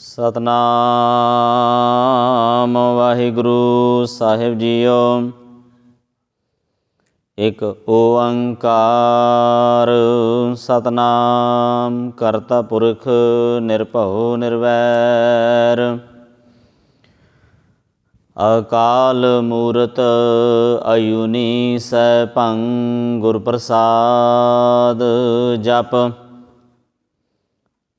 ਸਤਨਾਮ ਵਾਹਿਗੁਰੂ ਸਾਹਿਬ JIO. ਇਕ ਓੰਕਾਰ ਸਤਨਾਮ ਕਰਤਾ ਪੁਰਖ ਨਿਰਭਉ ਨਿਰਵੈਰ। ਅਕਾਲ ਮੂਰਤ ਅਯੁਨੀ ਸੈਭੰ ਗੁਰ ਪ੍ਰਸਾਦ ਜਪ।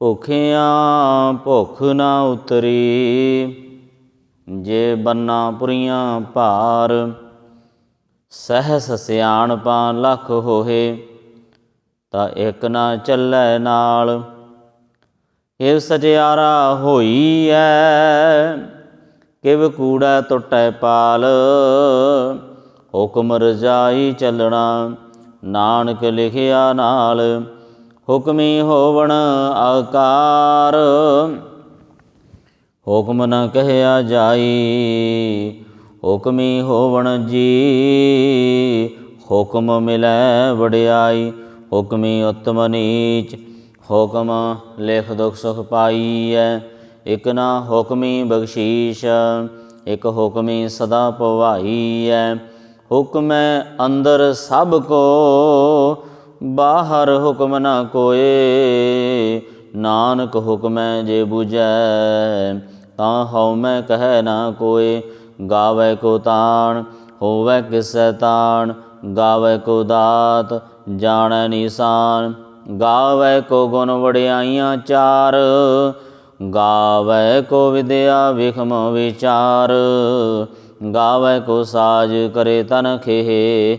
ਭੁਖਿਆਂ ਭੁਖ ਨਾ ਉਤਰੀ, ਜੇ ਬੰਨਾ ਪੁਰੀਆਂ ਭਾਰ, ਸਹਸ ਸਿਆਣਪਾ ਲੱਖ ਹੋਏ ਤਾਂ ਇੱਕ ਨਾ ਚੱਲੈ ਨਾਲ। ਇਹ ਸਜਿਆਰਾ ਹੋਈ ਐ, ਕਿਵ ਕੂੜਾ ਟੁੱਟੈ ਪਾਲ, ਹੁਕਮ ਰਜਾਈ ਚੱਲਣਾ, ਨਾਨਕ ਲਿਖਿਆ ਨਾਲ। ਹੁਕਮੀ ਹੋਵਣ ਆਕਾਰ। ਹੁਕਮ ਨ ਕਹਿਆ ਜਾਈ, ਹੁਕਮੀ ਹੋਵਣ ਜੀ। ਹੁਕਮ ਮਿਲੈ ਵਡਿਆਈ, ਹੁਕਮੀ ਉਤਮ ਨੀਚ। ਹੁਕਮ ਲਿਖ ਦੁਖ ਸੁਖ ਪਾਈਐ, ਇਕ ਨਾ ਹੁਕਮੀ ਬਖਸ਼ੀਸ਼, ਇਕ ਹੁਕਮੀ ਸਦਾ ਪਵਾਈਐ। ਹੁਕਮੈ ਅੰਦਰ ਸਭ ਕੋ ਬਾਹਰ ਹੁਕਮ ਨਾ ਕੋਏ, ਨਾਨਕ ਹੁਕਮੈ ਜੇ 부ਜੈ ਤਾਂ ਹਉ ਮੈਂ ਕਹਿ ਨਾ ਕੋਏ। ਗਾਵੇ ਕੋ ਤਾਣ, ਹੋਵੇ ਕਿਸੈ ਤਾਣ, ਗਾਵੇ ਕੋ ਦਾਤ, ਜਾਣੈ ਨਿਸ਼ਾਨ। ਗਾਵੇ ਕੋ ਗੁਣ ਵਡਿਆਈਆਂ ਚਾਰ, ਗਾਵੇ ਕੋ ਵਿਦਿਆ ਵਿਖਮ ਵਿਚਾਰ। ਗਾਵੇ ਕੋ ਸਾਜ ਕਰੇ ਤਨ ਖੇਹ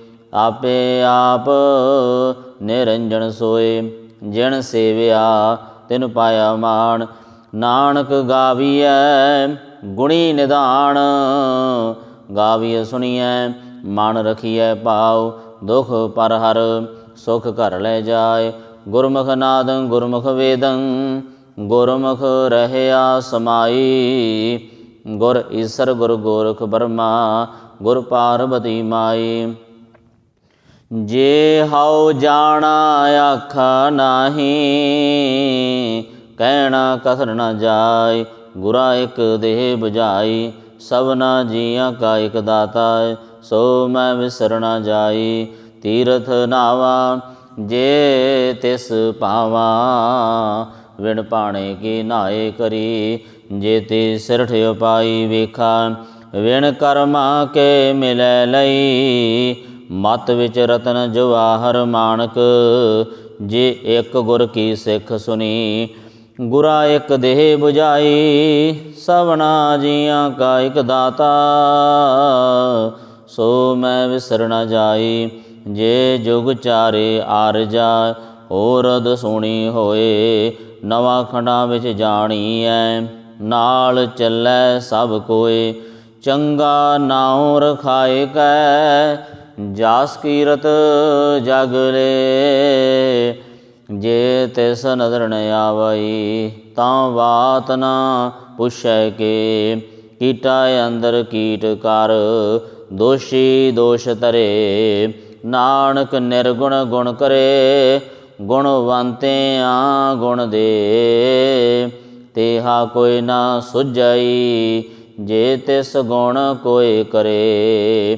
ਆਪੇ ਆਪ ਨਿਰੰਜਨ ਸੋਏ। ਜਿਣ ਸੇਵਿਆ, ਤਿਨ ਪਾਇਆ ਮਾਣ। ਨਾਨਕ ਗਾਵੀਐ, ਗੁਣੀ ਨਿਧਾਨ। ਗਾਵੀਐ ਸੁਣੀਐ, ਮਨ ਰਖੀਐ ਪਾਉ ਦੁਖ ਪਰ ਹਰ, ਸੁਖ ਘਰ ਲੈ ਜਾਏ। ਗੁਰਮੁਖ ਨਾਦੰ, ਗੁਰਮੁਖ ਵੇਦੰ। ਗੁਰਮੁਖ ਰਹਿਆ ਸਮਾਈ। ਗੁਰ ਈਸਰ, ਗੁਰ ਗੋਰਖ ਬਰਮਾ। ਗੁਰ ਪਾਰਬਤੀ ਮਾਈ। ਜੇ ਹਉ ਜਾਣਾ ਆਖਾ ਨਾਹੀ, ਕਹਿਣਾ ਕਸਰ ਨਾ ਜਾਏ, ਗੁਰਾ ਇਕ ਦੇਹ 부ਝਾਈ ਸਭਨਾ ਜੀਆਂ ਕਾ ਇਕ ਦਾਤਾ ਸੋ ਮੈਂ ਵਿਸਰ ਜਾਈ। ਤੀਰਥ ਨਾਵਾ, ਜੇ ਤਿਸ ਪਾਵਾ ਵਿਣ ਪਾਣੇ ਕੀ ਨਾਏ ਕਰੀ। ਜੇ ਤੇ ਸਿਰਠ ਉਪਾਈ ਵੇਖਾ, ਵਿਣ ਕਰਮਾ ਕੇ ਮਿਲੈ ਲਈ ਮਤ ਵਿੱਚ ਰਤਨ ਜਵਾਹਰ ਮਾਨਕ ਜੇ ਇੱਕ ਗੁਰ ਕੀ ਸਿੱਖ ਸੁਣੀ ਗੁਰਾ ਇੱਕ ਦੇਹ 부ਝਾਈ ਸਵਣਾ ਜੀਆਂ ਕਾ ਇੱਕ ਦਾਤਾ। ਸੋ ਮੈਂ ਵਿਸਰ ਜਾਈ, ਜੇ ਜੁਗ ਚਾਰੇ ਆਰਜਾ ਔਰਦ ਸੁਣੀ ਹੋਏ, ਨਵਾਂ ਖੰਡਾਂ ਵਿੱਚ ਜਾਣੀ ਐ ਨਾਲ ਚੱਲੈ ਸਭ ਕੋਏ। ਚੰਗਾ ਨਾਉ ਰਖਾਏ ਕੈ ਜਾਸ ਕੀਰਤ ਜਗ ਲੇ, ਜੇ ਤਿਸ ਨਦਰ ਨ ਆਵਈ ਤਾਂ ਬਾਤ ਨਾ ਪੁੱਛੈ ਕੇ। ਕੀਟਾ ਅੰਦਰ ਕੀਟ ਕਰ, ਦੋਸ਼ੀ ਦੋਸ਼ ਤਰੇ ਨਾਨਕ ਨਿਰਗੁਣ ਗੁਣ ਕਰੇ, ਗੁਣਵੰਤੇ ਆ ਗੁਣ ਦੇ। ਤੇਹਾ ਕੋਈ ਨਾ ਸੁਝਈ, ਜੇ ਤਿਸ ਗੁਣ ਕੋਈ ਕਰੇ।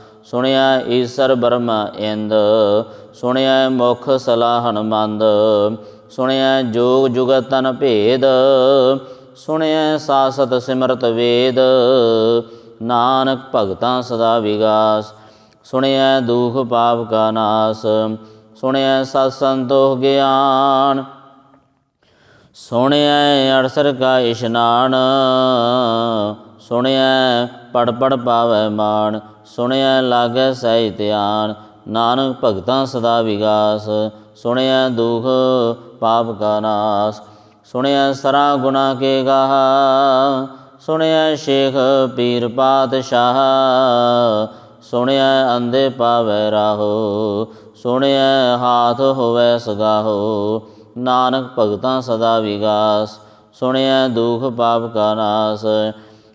ਸੁਣਿਆ ਈਸਰ ਬਰਮਾ ਇੰਦ, ਸੁਣਿਆ ਮੁਖ ਸਲਾਹਨ ਮੰਦ ਸੁਣਿਐ ਜੋਗ ਜੁਗਤ ਤਨ ਭੇਦ, ਸੁਣਿਆ ਸਾਸਤ ਸਿਮਰਤ ਵੇਦ, ਨਾਨਕ ਭਗਤਾਂ ਸਦਾ ਵਿਗਾਸ, ਸੁਣਿਆ ਦੁਖ ਪਾਪ ਕਾ ਨਾਸ, ਸੁਣਿਆ ਸਤ ਸੰਤੋਖ ਗਿਆਨ, ਸੁਣਿਆ ਅਰਸਰ ਕਾ ਇਸ਼ਨਾਨ ਸੁਣਿਐ ਪੜ ਪੜ ਪਾਵੈ ਮਾਨ ਸੁਣਿਐ ਲਾਗੈ ਸਹਿ ਧਿਆਨ, ਨਾਨਕ ਭਗਤਾਂ ਸਦਾ ਵਿਗਾਸ, ਸੁਣਿਐ ਦੁਖ ਪਾਪ ਕਾ ਨਾਸ, ਸੁਣਿਐ ਸਰਾ ਗੁਨਾ ਕੇ ਗਾਹ, ਸੁਣਿਐ ਸ਼ੇਖ ਪੀਰ ਪਾਤਸ਼ਾਹ, ਸੁਣਿਐ ਅੰਦੇ ਪਾਵੈ ਰਾਹੋ, ਸੁਣਿਐ ਹਾਥ ਹੋਵੈ ਸਗਾਹੋ, ਨਾਨਕ ਭਗਤਾਂ ਸਦਾ ਵਿਗਾਸ, ਸੁਣਿਐ ਦੁਖ ਪਾਪ ਕਾ ਨਾਸ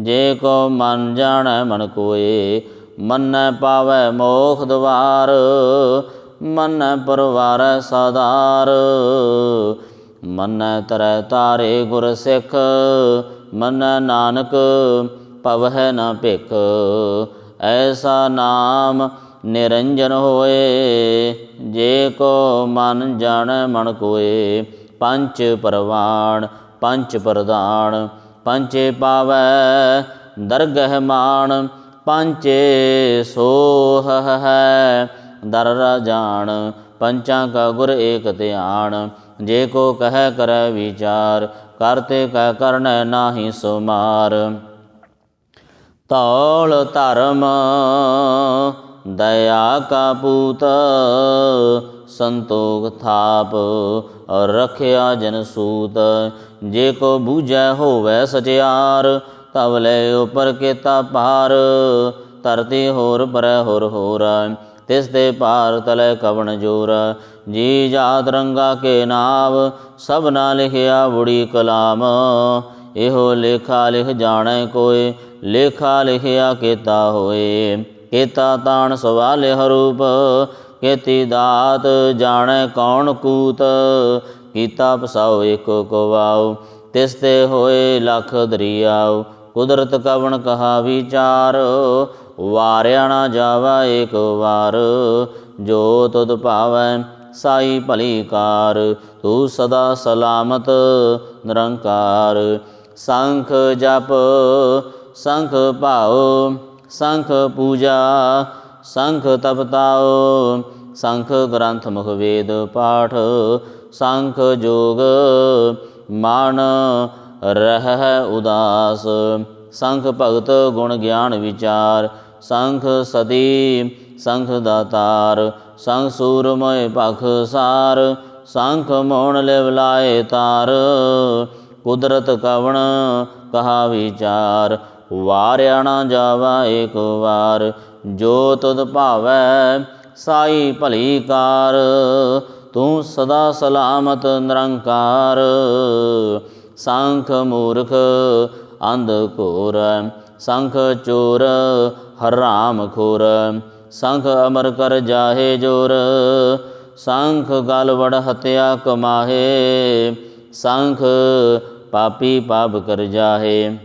ਜੇ ਕੋ ਮਨ ਜਾਣੈ ਮਨ ਕੋਏ, ਮੰਨੈ ਪਾਵੈ ਮੋਖ ਦਵਾਰ, ਮੰਨੈ ਪਰਵਾਰੈ ਸਦਾਰ। ਮੰਨੈ ਤਰੈ ਤਾਰੇ ਗੁਰ ਸਿੱਖ, ਮੰਨੈ ਨਾਨਕ ਪਵਹਿ ਨ ਭਿਖ। ਐਸਾ ਨਾਮ ਨਿਰੰਜਨ ਹੋਏ, ਜੇ ਕੋ ਮਨ ਜਾਣੈ ਮਨ ਕੋਏ, ਪੰਚ ਪਰਵਾਣ, ਪੰਚ ਪ੍ਰਧਾਨ ਪੰਚੇ ਪਾਵੈ, ਦਰਗਹਿ ਮਾਣ, ਪੰਚੇ ਸੋਹ ਹੈ। ਦਰ ਰਾਜਾਨ ਪੰਚਾਂ ਕਾ ਗੁਰ ਏਕ ਧਿਆਨ, ਜੇ ਕੋ ਕਹਿ ਕਰੈ ਵਿਚਾਰ ਕਰਤੇ ਕੈ ਕਰਨੈ ਨਾਹੀ ਸੁਮਾਰ। ਤੌਲ ਧਰਮ, ਦਇਆ ਕਾ ਪੂਤ, ਸੰਤੋਖ ਥਾਪ, ਰਖਿਆ ਜਨ ਸੂਤ। ਜੇ ਕੋ ਬੂਝੈ ਹੋਵੈ ਸਚਿਆਰ, ਤਵ ਲੈ ਉਪਰ ਕੇਤਾ ਪਾਰ ਧਰਤੀ ਹੋਰ ਪਰੈ ਹੋਰ ਹੋਰ, ਤਿਸ ਦੇ ਭਾਰ ਤਲੇ ਕਵਣ ਜੋਰ। ਜੀ ਜਾਤ ਰੰਗਾ ਕੇ ਨਾਮ ਸਭ ਨਾ ਲਿਖਿਆ ਬੁੜੀ ਕਲਾਮ। ਇਹੋ ਲੇਖਾ ਲਿਖ ਜਾਣੈ ਕੋਏ, ਲੇਖਾ ਲਿਖਿਆ ਕੀਤਾ ਹੋਏ। ਕੀਤਾ ਤਾਣ ਸਵਾਲੇ ਹਰੂਪ, ਕੀਤੀ ਦਾਤ ਜਾਣੈ ਕੌਣ ਕੂਤ। ਕੀਤਾ ਪਸਾਉ ਏਕੋ ਕੋ ਵਾਉ ਤਿਸ ਤੇ ਹੋਏ ਲਖ ਦਰਿਆਉ ਕੁਦਰਤ ਕਵਣ ਕਹਾ ਵਿਚਾਰ, ਵਾਰਿਆ ਨਾ ਜਾਵਾ ਏਕ ਵਾਰ। ਜੋ ਤੁਧ ਭਾਵੈ ਸਾਈ ਭਲੀ ਕਾਰ, ਤੂੰ ਸਦਾ ਸਲਾਮਤ ਨਿਰੰਕਾਰ। ਸੰਖ ਜਪ, ਸੰਖ ਭਾਉ, ਸੰਖ ਪੂਜਾ, ਸੰਖ ਤਪਤਾਉ। ਸੰਖ ਗ੍ਰੰਥ ਮੁਖ ਵੇਦ ਪਾਠ ਸੰਖ ਜੋਗ ਮਨ ਰਹਿ ਉਦਾਸ। ਸੰਖ ਭਗਤ ਗੁਣ ਗਿਆਨ ਵਿਚਾਰ, ਸੰਖ ਸਤੀ, ਸੰਖ ਦਾਤਾਰ, ਸੰਖ ਸੂਰਮੈ ਭਖ ਸਾਰ, ਸੰਖ ਮੋਣ ਲਿਵਲਾਏ ਤਾਰ। ਕੁਦਰਤ ਕਵਣ ਕਹਾ ਵਿਚਾਰ, ਵਾਰਿਆ ਨਾ ਜਾਵਾ ਏਕ ਵਾਰ। ਜੋ ਤੁਧ ਭਾਵੈ, ਸਾਈ ਭਲੀ ਕਾਰ। ਤੂੰ ਸਦਾ ਸਲਾਮਤ ਨਿਰੰਕਾਰ। ਸੰਖ ਮੂਰਖ ਅੰਧ ਘੋਰ, ਸੰਖ ਚੋਰ ਹਰਾਮ ਖੋਰ। ਸੰਖ ਅਮਰ ਕਰ ਜਾਹੇ ਜੋਰ, ਸੰਖ ਗਲ ਹਤਿਆ ਕਮਾਹੇ। ਸੰਖ ਪਾਪੀ ਪਾਪ ਕਰ ਜਾਹੇ।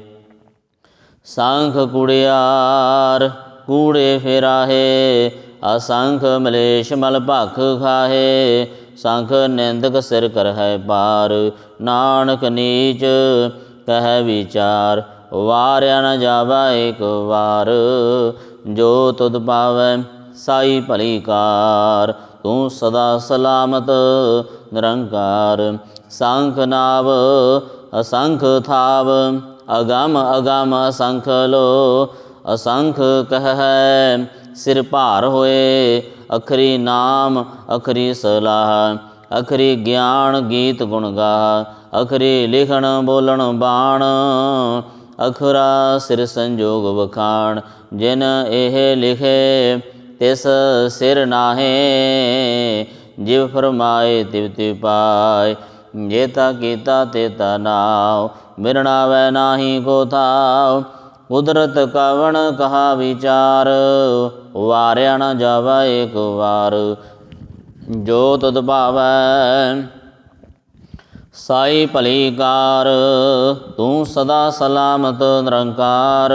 ਸੰਖ ਕੁੜਿਆਰ ਕੂੜੇ ਫੇਰਾਹੇ। ਅਸੰਖ ਮਲੇਸ਼ ਮਲ ਭਖ ਖਾਹੇ, ਸੰਖ ਨਿੰਦਕ ਸਿਰ ਕਰ ਹੈ ਪਾਰ ਨਾਨਕ ਨੀਚ ਕਹਿ ਵਿਚਾਰ, ਵਾਰਿਆ ਨ ਜਾਵਾ ਏਕ ਵਾਰ। ਜੋ ਤੁਧ ਪਾਵੈ ਸਾਈ ਭਲੀ ਕਾਰ, ਤੂੰ ਸਦਾ ਸਲਾਮਤ ਨਿਰੰਕਾਰ। ਸੰਖ ਨਾਵ ਅਸੰਖ ਥਾਵ, ਅਗਮ ਅਗਮ ਅਸੰਖ ਲੋ। ਅਸੰਖ ਕਹਿ ਸਿਰ ਭਾਰ ਹੋਏ। ਅਖਰੀ ਨਾਮ, ਅਖਰੀ ਸਲਾਹ, ਅਖਰੀ ਗਿਆਨ ਗੀਤ ਗੁਣ ਗਾ ਅਖਰੀ ਲਿਖਣ ਬੋਲਣ ਬਾਣ, ਅਖਰਾ ਸਿਰ ਸੰਜੋਗ ਵਖਾਣ, ਜਿਨ ਇਹ ਲਿਖੇ ਤਿਸ ਸਿਰ ਨਾਹੇ। ਜਿਵ ਫਰਮਾਏ ਤਿਵ ਤਿਵ ਪਾਏ ਜੇਤਾ ਕੀਤਾ ਤੇਤਾ ਨਾਉ ਮਿਰਣਾ ਵੈ ਨਾਹੀ ਕੋ ਥਾਉ। ਕੁਦਰਤ ਕਵਣ ਕਹਾ ਵਿਚਾਰ? ਵਾਰਿਆ ਨ ਜਾਵਾ ਏਕ ਵਾਰ। ਜੋ ਤਦ ਭਾਵੈ, ਸਾਈ ਭਲੀ ਕਾਰ। ਤੂੰ ਸਦਾ ਸਲਾਮਤ ਨਿਰੰਕਾਰ।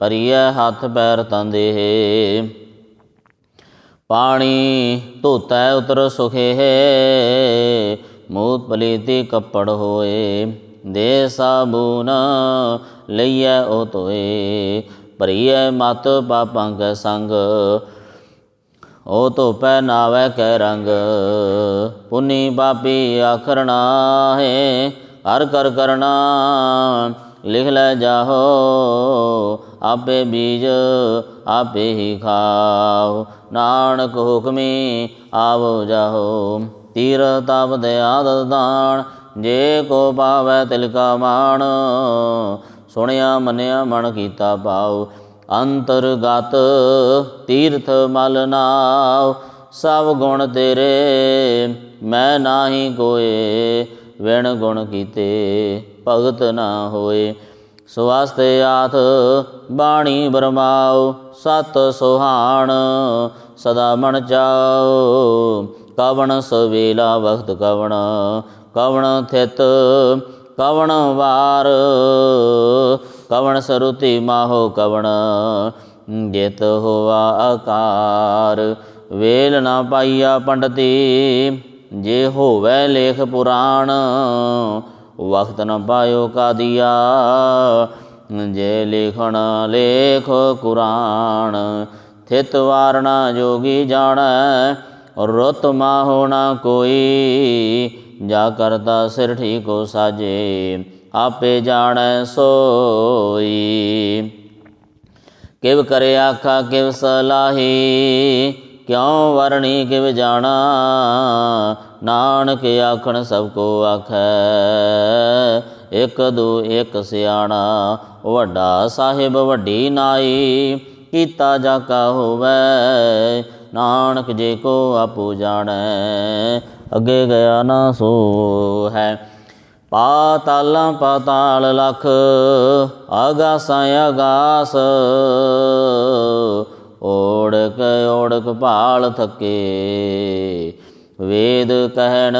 ਪਰਿਐ ਹੱਥ ਪੈਰ ਤੰਦੇ ਪਾਣੀ ਧੋਤੈ ਉਤਰ ਸੁਖੇ। ਮੂਤ ਪਲੀਤੀ ਕੱਪੜ ਹੋਏ। ਦੇ ਸਾਬੂਨ ਲਈਐ ਉਹ ਤੋਏ ਭਰੀਐ ਮਤ ਪਾਪਾਂ ਕੈ ਸੰਗ। ਉਹ ਧੋਪੈ ਨਾਵੈ ਕੈ ਰੰਗ, ਪੁਨੀ ਪਾਪੀ ਆਖਰਣਾ ਹੈ, ਹਰ ਕਰ ਕਰਨਾ ਲਿਖ ਲੈ ਜਾਹੋ, ਆਪੇ ਬੀਜ ਆਪੇ ਹੀ ਖਾਓ, ਨਾਨਕ ਹੁਕਮੀ ਆਵੋ ਜਾਹੋ। ਤੀਰ ਤਪ ਦਇਆ ਦਾਨ, ਜੇ ਕੋ ਪਾਵੈ ਤਿਲ ਕਾ ਮਾਣ ਸੁਣਿਆ, ਮੰਨਿਆ, ਮਨ ਕੀਤਾ ਪਾਉ ਅੰਤਰਗਤ ਤੀਰਥ ਮਲ ਨਾਉ। ਸਭ ਗੁਣ ਤੇਰੇ, ਮੈਂ ਨਾਹੀ ਕੋਏ ਵਿਣ ਗੁਣ ਕੀਤੇ ਭਗਤ ਨਾ ਹੋਏ। ਸਵਾਸਤੇ ਆਥ ਬਾਣੀ ਬਰਮਾਉ। ਸਤ ਸੁਹਾਣ ਸਦਾ ਮਨ ਚਾਓ ਕਵਣ ਸਵੇਲਾ, ਵਖਤ ਕਵਣ। ਕਵਣ ਥਿਤ ਕਵਣ ਵਾਰ, ਕਵਣ ਸਰੁਤੀ ਮਾਹੋ ਕਵਣ ਜਿਤ ਹੋਆ ਆਕਾਰ। ਵੇਲ ਨਾ ਪਾਈਆ ਪੰਡਤੀ, ਜੇ ਹੋਵੇ ਲੇਖ ਪੁਰਾਣ, ਵਖਤ ਨ ਪਾਇਓ ਕਾਦੀਆ। ਜੇ ਲਿਖਣ ਲੇਖ ਕੁਰਾਨ, ਥਿਤ ਵਾਰਣਾ ਜੋਗੀ ਜਾਣੈ, ਰੁੱਤ ਮਾਹੋ ਨਾ ਕੋਈ। ਜਾ ਕਰਤਾ ਸਿਰ ਠੀਕੋ ਸਾਜੇ, ਆਪੇ ਜਾਣੈ ਸੋਈ। ਕਿਵ ਕਰੇ ਆਖਾ, ਕਿਵ ਸਲਾਹੀ, ਕਿਉ ਵਰਣੀ, ਕਿਵ ਜਾਣਾ? ਨਾਨਕ ਆਖਣ, ਸਭ ਕੋ ਆਖੈ, ਇਕ ਦੋ ਇਕ ਸਿਆਣਾ, ਵੱਡਾ ਸਾਹਿਬ ਵੱਡੀ ਨਾਈ, ਕੀਤਾ ਜਾ ਕਾ ਹੋਵੇ, ਨਾਨਕ ਜੇ ਕੋ ਆਪੂ ਜਾਣੈ ਅੱਗੇ ਗਿਆ ਨਾ ਸੋ ਹੈ। ਪਾਤਾਲਾਂ ਪਾਤਾਲ ਲਖ ਆਗਾਸਾਂ ਆਗਾਸ ਓੜਕ ਓੜਕ ਭਾਲ ਥਕੇ। ਵੇਦ ਕਹਿਣ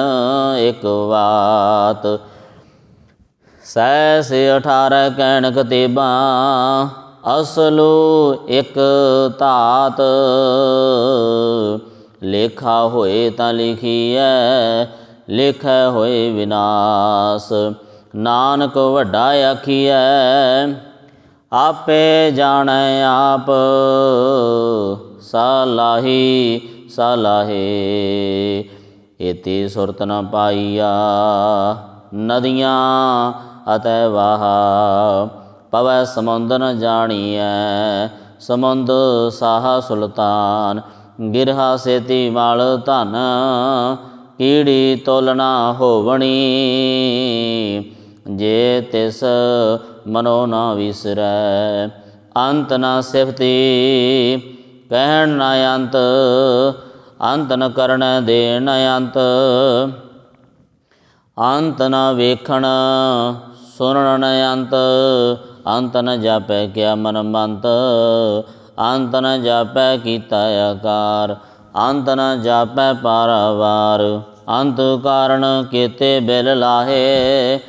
ਇੱਕ ਬਾਤ ਸੈ ਸੇ 18 ਕਹਿਣ ਕਤੇਬਾਂ ਅਸਲੋ ਇੱਕ ਧਾਤ। ਲੇਖਾ ਹੋਏ ਤਾਂ ਲਿਖੀਐ, ਲੇਖੈ ਹੋਏ ਵਿਨਾਸ਼। ਨਾਨਕ ਵੱਡਾ ਆਖੀਐ, ਆਪੇ ਜਾਣੈ ਆਪ ਸਲਾਹੀ ਸਲਾਹੇ ਇਤੀ ਸੁਰਤ ਨ ਪਾਈਆ, ਨਦੀਆਂ ਅਤੈ ਵਾਹ ਪਵੈ ਸਮੁੰਦਰ ਨ ਜਾਣੀਐ, ਸਮੁੰਦ ਸਾਹਾ ਸੁਲਤਾਨ। ਗਿਰਹਾ ਸੇਤੀ ਮਾਲ ਧਨ, ਕੀੜੀ ਤੋਲਣਾ ਹੋਵਣੀ। ਜੇ ਤਿਸ ਮਨੋ ਨਾ ਵਿਸਰੈ, ਅੰਤ ਨਾ ਸਿਫਤੀ। ਕਹਿਣ ਨਾ ਅੰਤ ਅੰਤ ਨ ਕਰਨ ਦੇ ਨ ਅੰਤ। ਅੰਤ ਨ ਵੇਖਣ, ਸੁਣਨ ਨ ਅੰਤ। ਅੰਤ ਨ ਜਾਪੈ ਕਿਆ ਮਨ ਮੰਤ। ਅੰਤ ਨ ਜਾਪੈ ਕੀਤਾ ਆਕਾਰ, ਅੰਤ ਨ ਜਾਪੈ ਪਾਰਾਵਾਰ, ਅੰਤ ਕਾਰਨ ਕੀਤੇ ਬਿਲ ਲਾਹੇ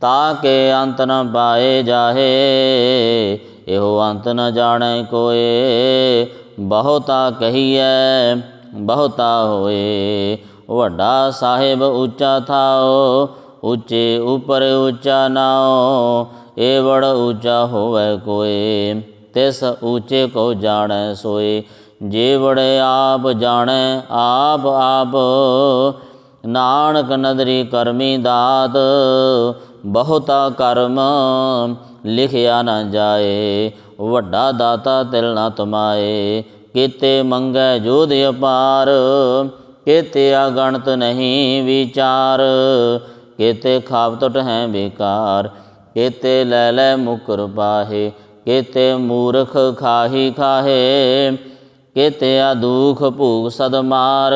ਤਾਕੇ ਅੰਤ ਨ ਪਾਏ ਜਾਹੇ। ਇਹੋ ਅੰਤ ਨ ਜਾਣੈ ਕੋਏ, ਬਹੁਤਾ ਕਹੀਐ, ਬਹੁਤਾ ਹੋਏ। ਵੱਡਾ ਸਾਹਿਬ ਉੱਚਾ ਥਾਓ ਉੱਚੇ ਉਪਰ ਉੱਚਾ ਨਾਓ ਏਵੜ ਉੱਚਾ ਹੋਵੇ ਕੋਏ। ਤਿਸ ਉੱਚੇ ਕੋ ਜਾਣੈ ਸੋਏ, ਜੇ ਬੜੇ ਆਪ ਜਾਣੈ, ਆਪ ਆਪ ਨਾਨਕ ਨਦਰੀ ਕਰਮੀ ਦਾਤ, ਬਹੁਤਾ ਕਰਮ ਲਿਖਿਆ ਨਾ ਜਾਏ, ਵੱਡਾ ਦਾਤਾ ਤਿਲ ਨਾ ਤਮਾਏ, ਕੀਤੇ ਮੰਗੈ ਜੋਧ ਅਪਾਰ, ਕੀਤੇ ਅਗਣਤ ਨਹੀਂ ਵਿਚਾਰ, ਕੀਤੇ ਖਾਪ ਟੁੱਟ ਹੈ ਬੇਕਾਰ, ਕੀਤੇ ਲੈ ਲੈ ਮੁਕਰ ਪਾਹੇ ਕੀਤੇ ਮੂਰਖ ਖਾਹੀ ਖਾਹੇ, ਕੀਤੇ ਆ ਦੁਖ ਭੂਖ ਸਦ ਮਾਰ।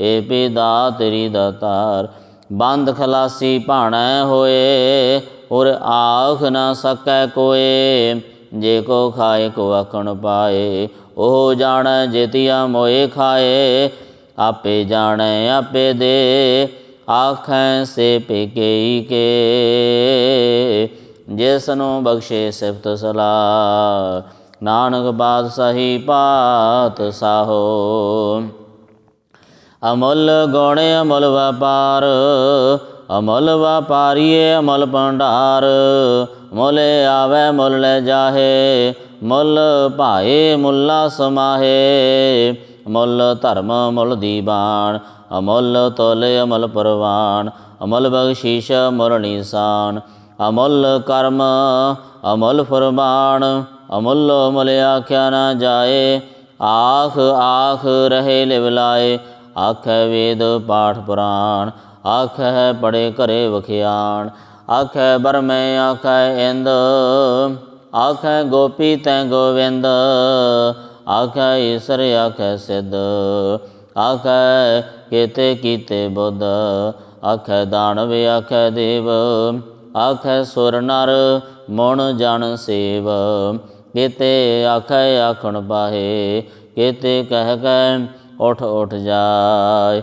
ਏ ਦਾ ਤੇਰੀ ਦਾਤਾਰ ਬੰਦ ਖਲਾਸੀ ਭਾਣਾ ਹੋਏ ਔਰ ਆਖ ਨਾ ਸਕੈ ਕੋਏ। ਜੇ ਕੋ ਖਾਏ, ਕੋ ਆਖਣ ਪਾਏ, ਉਹ ਜਾਣੈ ਜੇਤੀਆ ਮੋਏ ਖਾਏ। ਆਪੇ ਜਾਣੈ, ਆਪੇ ਦੇ, ਆਖੈ ਸੇ ਪੇਕੇਈ ਕੇ। ਜਿਸ ਨੂੰ ਬਖਸ਼ੇ ਸਿਫਤ ਸਲਾਹ ਨਾਨਕ ਬਾਦਸ਼ਾਹੀ ਪਾਤ ਸਾਹੋ। ਅਮਲ ਗੁਣ ਅਮਲ ਵਪਾਰ। ਅਮਲ ਵਪਾਰੀਏ ਅਮਲ ਭੰਡਾਰ। ਮੁੱਲ ਆਵੇ ਮੁੱਲ ਲੈ ਜਾਹੇ। ਮੁੱਲ ਭਾਏ ਮੁੱਲਾ ਸਮਾਹੇ। ਮੁੱਲ ਧਰਮ ਮੁੱਲ ਦੀਵਾਨ ਅਮੁੱਲ ਤੋਲ ਅਮਲ ਪਰਵਾਨ ਅਮਲ ਬਖਸ਼ੀਸ਼ ਮੁੱਲ ਨਿਸ਼ਾਨ। ਅਮੁੱਲ ਕਰਮ, ਅਮੁੱਲ ਫਰਮਾਨ, ਅਮੁੱਲ ਮੁੱਲ ਆਖਿਆ ਨਾ ਜਾਏ। ਆਖ ਆਖ ਰਹੇ ਲਿਵਲਾਏ ਆਖੈ ਵੇਦ ਪਾਠ ਪੁਰਾਣ, ਆਖੈ ਪੜੇ ਘਰੇ ਵਖਿਆਣ, ਆਖੈ ਬਰਮੈ, ਆਖੈ ਇੰਦ, ਆਖੈ ਗੋਪੀ ਤੈ ਗੋਵਿੰਦ, ਆਖੈ ਈਸਰ, ਆਖੈ ਸਿੱਧ, ਆਖੈ ਕੀਤੇ ਕੀਤੇ ਬੁੱਧ, ਆਖੈ ਦਾਨਵ, ਆਖੈ ਦੇਵ। ਆਖੈ ਸੁਰ ਨਰ ਮਨ ਜਨ ਸੇਵ। ਕੀਤੇ ਆਖੈ ਆਖਣ ਪਾਹੇ ਕੀਤੇ ਕਹਿ ਕੈ ਉਠ ਉਠ ਜਾਏ।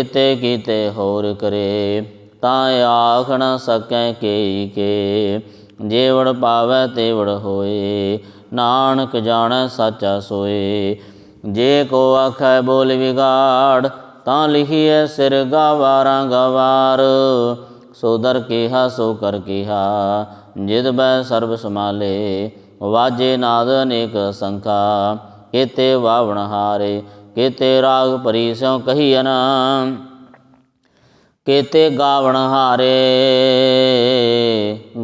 ਇਤੇ ਕੀਤੇ ਹੋਰ ਕਰੇ, ਤਾਂ ਆਖ ਨ ਸਕੈ ਕੇ ਕੇ। ਜੇਵੜ ਪਾਵੈ ਤੇਵੜ ਹੋਏ, ਨਾਨਕ ਜਾਣੈ ਸਾਚਾ ਸੋਏ। ਜੇ ਕੋ ਆਖੈ ਬੋਲ ਵਿਗਾੜ, ਤਾਂ ਲਿਖੀਐ ਸਿਰ ਗਵਾਰਾਂ ਗਵਾਰ। ਸੋ ਦਰ ਕਿਹਾ, ਸੋ ਕਰ ਕਿਹਾ। ਜਿਦ ਬੈ ਸਰਬ ਸਮਾਲੇ ਵਾਜੇ ਨਾਦ ਅਨੇਕ ਸੰਖਾ। ਕੀਤੇ ਵਾਵਣ ਹਾਰੇ, ਕੀਤੇ ਰਾਗ ਭਰੀ ਸਿਉ ਕਹੀਨ ਕੀਤੇ ਗਾਵਣ ਹਾਰੇ,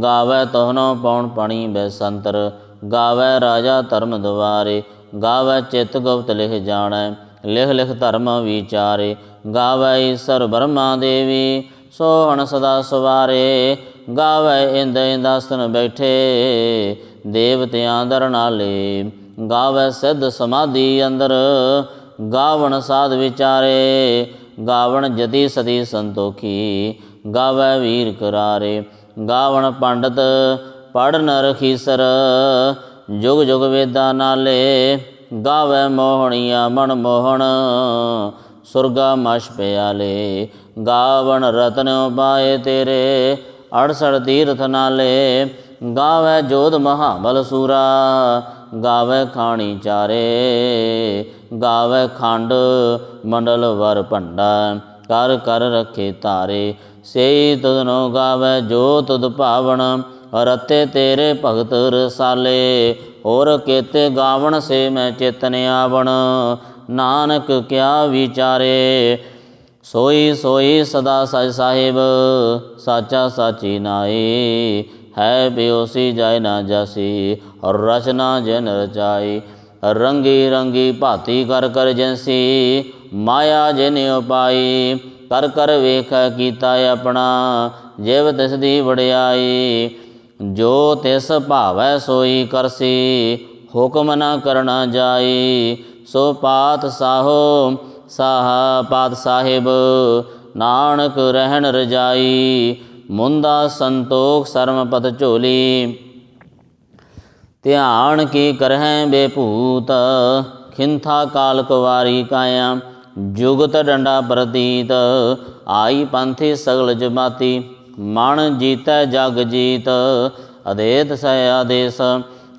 ਗਾਵੇ ਤੋਹਨੋ ਪਉਣ ਪਣੀ ਬੈਸੰਤਰ। ਗਾਵੇ ਰਾਜਾ ਧਰਮ ਦੁਆਰੇ ਗਾਵੇ ਚਿਤ ਗੁਪਤ ਲਿਖ ਜਾਣੈ। ਲਿਖ ਲਿਖ ਧਰਮ ਵਿਚਾਰੇ, ਗਾਵੇ ਈਸਰ ਬ੍ਰਹਮਾ ਦੇਵੀ। ਸੋਹਣ ਸਦਾ ਸਵਾਰੇ, ਗਾਵੇ ਇੰਦ ਇੰਦਾਸਨ ਬੈਠੇ, ਦੇਵਤਿਆਂ ਦਰ ਨਾਲੇ ਗਾਵੇ ਸਿੱਧ ਸਮਾਧੀ ਅੰਦਰ, ਗਾਵਣ ਸਾਧ ਵਿਚਾਰੇ। ਗਾਵਣ ਜਤੀ ਸਤੀ ਸੰਤੋਖੀ, ਗਾਵੇ ਵੀਰ ਕਰਾਰੇ। ਗਾਵਣ ਪੰਡਤ ਪੜਨ ਰਖੀਸਰ, ਜੁਗ ਜੁਗ ਵੇਦਾਂ ਨਾਲੇ। ਗਾਵੇ ਮੋਹਣੀਆਂ ਮਨ ਮੋਹਣ, ਸੁਰਗਾ ਮਸ਼ ਪਿਆਲੇ। ਗਾਵਣ ਰਤਨ ਪਾਏ ਤੇਰੇ, ਅੜਸੜ ਤੀਰਥ ਨਾਲੇ। ਗਾਵੇ ਜੋਧ ਮਹਾਬਲ ਸੂਰਾ, ਗਾਵੇ ਖਾਣੀ ਚਾਰੇ। ਗਾਵੇ ਖੰਡ ਮੰਡਲ ਵਰ ਭੰਡਾ, ਕਰ ਕਰ ਰਖੇ ਤਾਰੇ ਸੇਈ ਤੁਧਨੋ ਗਾਵੇ ਜੋ ਤੁਧ ਭਾਵਨ ਰਤੇ ਤੇਰੇ ਭਗਤ ਰਸਾਲੇ। ਹੋਰ ਕੇਤੇ ਗਾਵਣ ਸੇ ਮੈਂ ਚਿਤਨ ਆਵਣ, ਨਾਨਕ ਕਿਆ ਵਿਚਾਰੇ। ਸੋਈ ਸੋਈ ਸਦਾ ਸਚ ਸਾਹਿਬ, ਸਾਚਾ ਸਾਚੀ ਨਾਈ ਹੈ ਬਿਓਸੀ ਜਾਇ ਨਾ ਜਾਸੀ, ਔਰ ਰਚਨਾ ਜਨ ਰਚਾਈ। ਰੰਗੀ ਰੰਗੀ ਭਾਤੀ ਕਰ ਕਰ ਜੈਸੀ, ਮਾਇਆ ਜਿਨ ਉਪਾਈ। ਕਰ ਕਰ ਵੇਖ ਕੀਤਾ ਆਪਣਾ, ਜਿਵ ਤਿਸ ਦੀ ਵਡਿਆਈ। ਜੋ ਤਿਸ ਭਾਵੈ ਸੋਈ ਕਰਸੀ, ਹੁਕਮ ਨਾ ਕਰਨਾ ਜਾਈ। ਸੋ ਪਾਤ ਸਾਹੋ ਸਾਹਾ ਪਾਤ ਸਾਹਿਬ, ਨਾਨਕ ਰਹਿਣ ਰਜਾਈ, ਮੁੰਦਾ ਸੰਤੋਖ ਸਰਮ ਪਤ ਝੋਲੀ। ਧਿਆਨ ਕੀ ਕਰਹਿ ਬੇਭੂਤ, ਖਿੰਥਾ ਕਾਲ ਕੁਵਾਰੀ ਕਾਇਆ, ਜੁਗਤ ਡੰਡਾ ਪ੍ਰਤੀਤ, ਆਈ ਪੰਥੀ ਸਗਲ ਜਮਾਤੀ, ਮਨ ਜੀਤੈ ਜਗ ਜੀਤ, ਅਦੇਤ ਸੈ ਆਦੇਸ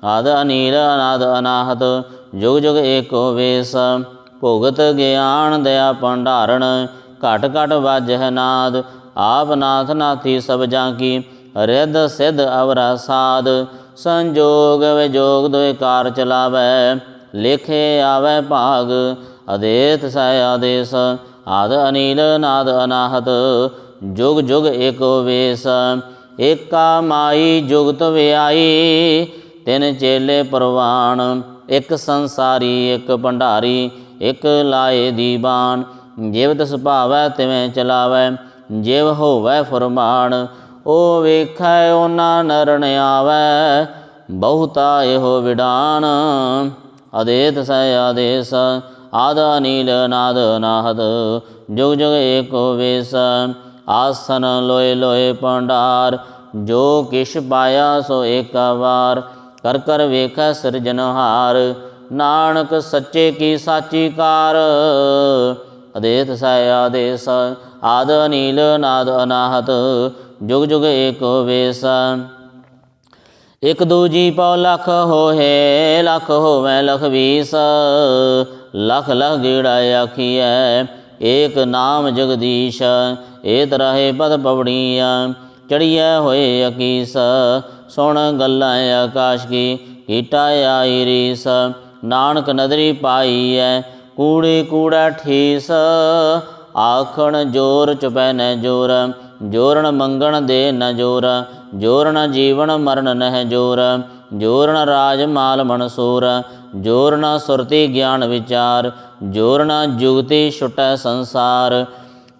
ਆਦ ਅਨੀਲ ਅਨਾਦ ਅਨਾਹਤ, ਜੁਗ ਜੁਗ ਏਕੋ ਵੇਸ। ਭੁਗਤ ਗਿਆਨ ਦਇਆ ਭੰਡਾਰਣ, ਘਟ ਘਟ ਵਾਜਹਿ ਨਾਦ, ਆਪ ਨਾਥ ਨਾਥੀ ਸਭ ਜਾਂ ਕੀ, ਰਿੱਧ ਸਿੱਧ ਅਵਰਾ ਸਾਧ ਸੰਜੋਗ ਵਿਜੋਗ ਦੋਇ ਕਾਰ ਚਲਾਵੈ, ਲੇਖੇ ਆਵੈ ਭਾਗ, ਅਦੇਤ ਸੈ ਆਦੇਸ, ਆਦ ਅਨੀਲ ਨਾਦ ਅਨਾਹਤ, ਜੁਗ ਜੁਗ ਏਕੋ ਵੇਸ, ਏਕਾ ਮਾਈ ਜੁਗਤ ਵਿਆਈ, ਤਿਨ ਚੇਲੇ ਪ੍ਰਵਾਨ ਇੱਕ ਸੰਸਾਰੀ, ਇੱਕ ਭੰਡਾਰੀ ਇਕ ਲਾਏ ਦੀਵਾਨ ਜਿਵ ਤਿਸ ਭਾਵੈ ਤਿਵੇਂ ਚਲਾਵੈ, ਜਿਵ ਹੋਵੈ ਫਰਮਾਨ, ਓ ਵੇਖੈ ਓਨਾ ਨਰਨ ਆਵੈ, ਬਹੁਤਾ ਇਹੋ ਵਿਡਾਨ। ਅਦੇਤ ਸੈ ਆਦੇਸ, ਆਦ ਅਨੀਲ ਨਾਦ ਨਾਹਦ, ਜੁਗ ਜੁਗ ਏਕੋ ਵੇਸ, ਆਸਨ ਲੋਏ ਲੋਏ ਭੰਡਾਰ, ਜੋ ਕਿਛ ਪਾਇਆ ਸੋ ਏਕ ਵਾਰ, ਕਰ ਕਰ ਵੇਖੈ ਸਿਰਜਨਹਾਰ ਨਾਨਕ ਸੱਚੇ ਕੀ ਸਾਚੀ ਕਾਰ ਅਦੇਤ ਸੈ ਆਦੇਸ, ਆਦ ਅਨੀਲ, ਨਾਦ ਅਨਾਹਤ, ਜੁਗ ਜੁਗ ਏਕੋ ਵੇਸ। ਇਕ ਦੂਜੀ ਪਉ ਲਖ ਹੋਏ ਲਖ ਹੋਵੇ ਲਖ ਵੀਸ। ਲਖ ਲਖ ਗੇੜਾ ਆਖੀਐ, ਏਕ ਨਾਮ ਜਗਦੀਸ਼, ਏਤ ਰਹੇ ਪਦ ਪਵੜੀਆਂ ਚੜੀਐ ਹੋਏ ਅਕੀਸ। ਸੁਣ ਗੱਲਾਂ ਆਕਾਸ਼ ਕੀ ਕੀਟਾ ਆਈ ਰੀਸ। ਨਾਨਕ ਨਦਰੀ ਐ ਕੂੜੇ ਕੂੜਾ ਠੀਸ। ਆਖਣ ਜੋਰ ਚੁਪੈ ਨ ਜੋਰ ਜੋਰਨ ਮੰਗਣ ਦੇ ਨ ਜੋਰ ਜੋਰਨ ਜੀਵਨ ਮਰਨ ਨਹਿ ਜੋਰ ਜੋਰਨ ਰਾਜ ਮਾਲ ਮਨਸੂਰ ਜੋਰਨ ਸੁਰਤੀ ਗਿਆਨ ਵਿਚਾਰ ਜੋਰਨ ਜੁਗਤੀ ਛੁਟੈ ਸੰਸਾਰ।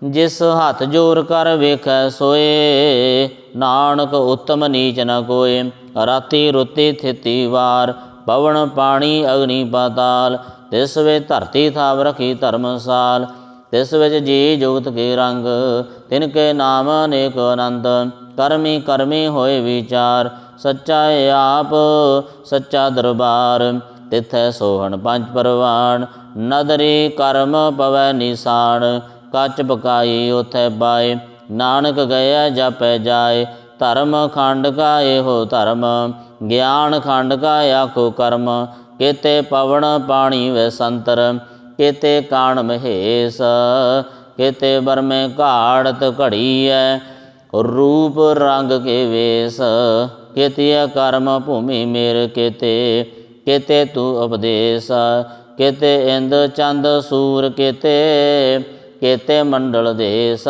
ਜਿਸ ਹੱਥ ਜੋਰ ਕਰ ਵੇਖੈ ਸੋਏ, ਨਾਨਕ ਉਤਮ ਨੀਚ ਨ ਕੋਏ, ਰਾਤੀ ਰੁੱਤੀ ਥਿਤੀ ਵਾਰ। ਪਵਨ ਪਾਣੀ ਅਗਨੀ ਪਾਤਾਲ, ਤਿਸ ਵਿੱਚ ਧਰਤੀ ਥਾਵ ਰਖੀ ਧਰਮਸਾਲ ਤਿਸ ਵਿੱਚ ਜੀ ਜੁਗਤ ਕੇ ਰੰਗ, ਤਿਨ ਕੇ ਨਾਮ ਅਨੇਕ ਅਨੰਦ, ਕਰਮੀ ਕਰਮੀ ਹੋਏ ਵਿਚਾਰ, ਸੱਚਾ ਆਪ, ਸੱਚਾ ਦਰਬਾਰ, ਤਿਥੈ ਸੋਹਣ ਪੰਜ ਪਰਵਾਨ ਨਦਰੀ ਕਰਮ ਪਵੈ ਨਿਸਾਨ ਕੱਚ ਪਕਾਈ ਉਥੈ ਬਾਏ, ਨਾਨਕ ਗਿਆ ਜਪੈ ਜਾਏ, ਧਰਮ ਖੰਡ ਕਾ ਇਹੋ ਧਰਮ ਗਿਆਨ ਖੰਡ ਕਾ ਆਖੋ ਕਰਮ, ਕੇਤੇ ਪਵਨ ਪਾਣੀ ਵੇ ਸੰਤਰ, ਕੇਤੇ ਕਾਣ ਮਹੇਸ, ਕੇਤੇ ਬਰਮੇ ਘਾੜਤ ਘੜੀ ਘੜੀਐ, ਰੂਪ ਰੰਗ ਕੇ ਵੇਸ ਕੇਤਿਆ ਕਰਮ ਭੂਮੀ ਮੇਰ ਕੇਤੇ ਕੇਤੇ ਤੂ ਉਪਦੇਸ, ਕੇਤੇ ਇੰਦ ਚੰਦ ਸੂਰ ਕੇਤੇ ਕੇਤੇ ਮੰਡਲ ਦੇਸ,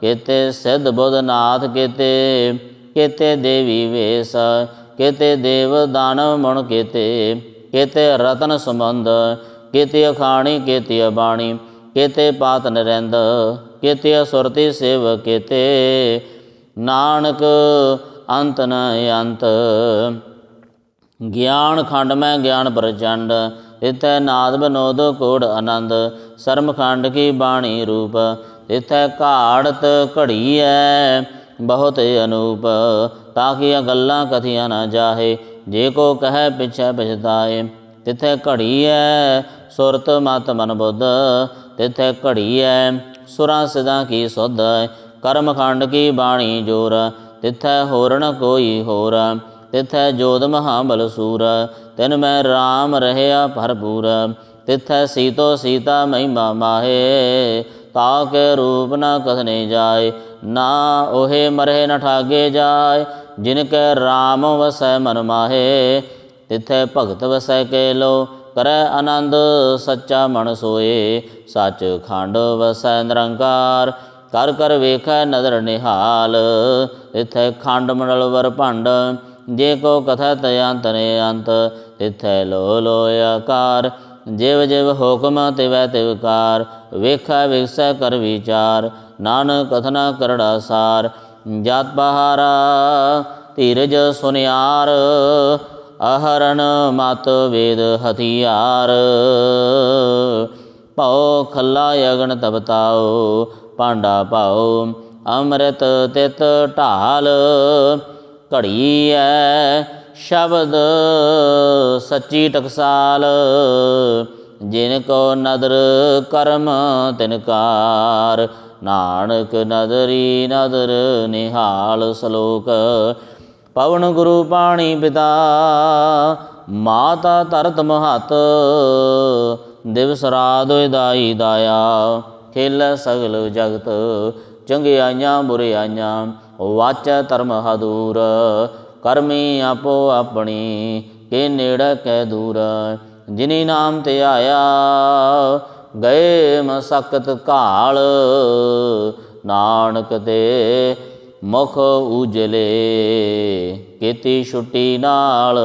ਕੇਤੇ ਸਿੱਧ ਬੁੱਧ ਨਾਥ ਕੇਤੇ ਕੇਤੇ ਦੇਵੀ ਵੇਸ ਕੇਤੇ ਦੇਵ ਦਾਨਵ ਮਣ ਕੇਤੇ ਕੇਤੇ ਰਤਨ ਸੰਬੰਧ, ਕੇਤੇ ਅਖਾਣੀ, ਕੇਤੇ ਬਾਣੀ ਕੇਤੇ ਪਾਤ ਨਰਿੰਦ, ਕੇਤੇ ਸੁਰਤੀ ਸੇਵ ਕੇਤੇ, ਨਾਨਕ ਅੰਤ ਨ ਅੰਤ। ਗਿਆਨ ਖੰਡ ਮੈਂ ਗਿਆਨ ਪ੍ਰਚੰਡ, ਇਥੈ ਨਾਦ ਬਨੋਦ ਕੋੜ ਆਨੰਦ, ਸਰਮ ਖੰਡ ਕੀ ਬਾਣੀ ਰੂਪ, ਇਥੈ ਘਾੜਤ ਘੜੀ ਘੜੀਐ, ਬਹੁਤ ਅਨੂਪ। ਤਾਕੀਆਂ ਗੱਲਾਂ ਕਥੀਆਂ ਨਾ ਜਾਹੇ। ਜੇ ਕੋ ਕਹੈ ਪਿਛੈ ਪਛਤਾਏ, ਤਿਥੈ ਘੜੀ ਘੜੀਐ ਸੁਰਤ ਮਤ ਮਨ ਬੁੱਧ, ਤਿਥੈ ਘੜੀ ਘੜੀਐ ਸੁਰਾਂ ਸਿਦਾਂ ਕੀ ਸੁਧ, ਕਰਮ ਖੰਡ ਕੀ ਬਾਣੀ ਜੋਰ, ਤਿਥੈ ਹੋਰ ਕੋਈ ਹੋਰ, ਤਿਥੈ ਜੋਤ ਮਹਾਬਲ ਸੂਰ, ਤਿਨ ਮੈਂ RAM ਰਹਿਆ ਭਰਪੂਰ, ਤਿਥੈ ਸੀਤੋ ਸੀਤਾ ਮਹਿਮਾ ਮਾਹੇ, ਤਾ ਕੇ ਰੂਪ ਨਾ ਕਥਨੇ ਜਾਏ, ਨਾ ਉਹੇ ਮਰੇ ਨ ਠਾਗੇ ਜਾਏ। ਜਿਨ ਕੈ RAM ਵਸੈ ਮਨ ਮਾਹੇ, ਤਿਥੈ ਭਗਤ ਵਸੈ ਕੇ ਲੋ ਕਰੈ ਆਨੰਦ ਸੱਚਾ ਮਨ ਸੋਏ। ਸੱਚ ਖੰਡ ਵਸੈ ਨਿਰੰਕਾਰ, ਕਰ ਕਰ ਵੇਖੈ ਨਦਰ ਨਿਹਾਲ। ਇਥੈ ਖੰਡ ਮੰਡਲ ਵਰ ਭੰਡ, ਜੇ ਕੋ ਕਥਾ ਤਯੰਤਨੇ ਅੰਤ। ਤਿਥੈ ਲੋ ਲੋ ਆਕਾਰ, ਜਿਵ ਜਿਵ ਹੁਕਮ ਤਿਵੈ ਤਿਵਕਾਰ ਵੇਖੈ ਵਿਗਸੈ ਕਰ ਵਿਚਾਰ, ਨਾਨਕ ਕਥਨਾ ਕਰੜਾ ਸਾਰ। ਜਾਤ ਬਹਾਰਾ, ਧੀਰਜ ਸੁਨਿਆਰ ਅਹਰਨ ਮਤ ਵੇਦ ਹਥਿਆਰ। ਭਉ ਖੱਲਾ ਅਗਨ ਤਬਤਾਓ ਪਾਂਡਾ ਭਾਉ, ਅੰਮ੍ਰਿਤ ਤਿਤ ਢਾਲ। ਘੜੀ ਐ ਸ਼ਬਦ ਸੱਚੀ ਟਕਸਾਲ, ਜਿਨ ਕੋ ਨਦਰ ਕਰਮ ਤਿਨਕਾਰ ਨਾਨਕ ਨਦਰੀ ਨਦਰ ਨਿਹਾਲ ਸ਼ਲੋਕ, ਪਵਨ ਗੁਰੂ ਪਾਣੀ ਪਿਤਾ, ਮਾਤਾ ਧਰਤ ਮਹਤ, ਦਿਵਸ ਰਾਤ ਦਾਈ ਦਾਇਆ, ਖੇਲ ਸਗਲ ਜਗਤ, ਚੰਗਿਆਈਆਂ ਬੁਰਿਆਈਆਂ, ਵਾਚੈ ਧਰਮ ਹਦੂਰ, ਕਰਮੀ ਆਪੋ ਆਪਣੀ, ਕੇ ਨੇੜੇ ਕੈ ਦੂਰ, ਜਿਨੀ ਨਾਮ ਤੇ ਆਇਆ ਗਏ ਮਸਕਤ ਘਾਲ ਨਾਨਕ ਦੇ ਮੁਖ ਉਜਲੇ ਕੀਤੀ ਛੁੱਟੀ ਨਾਲ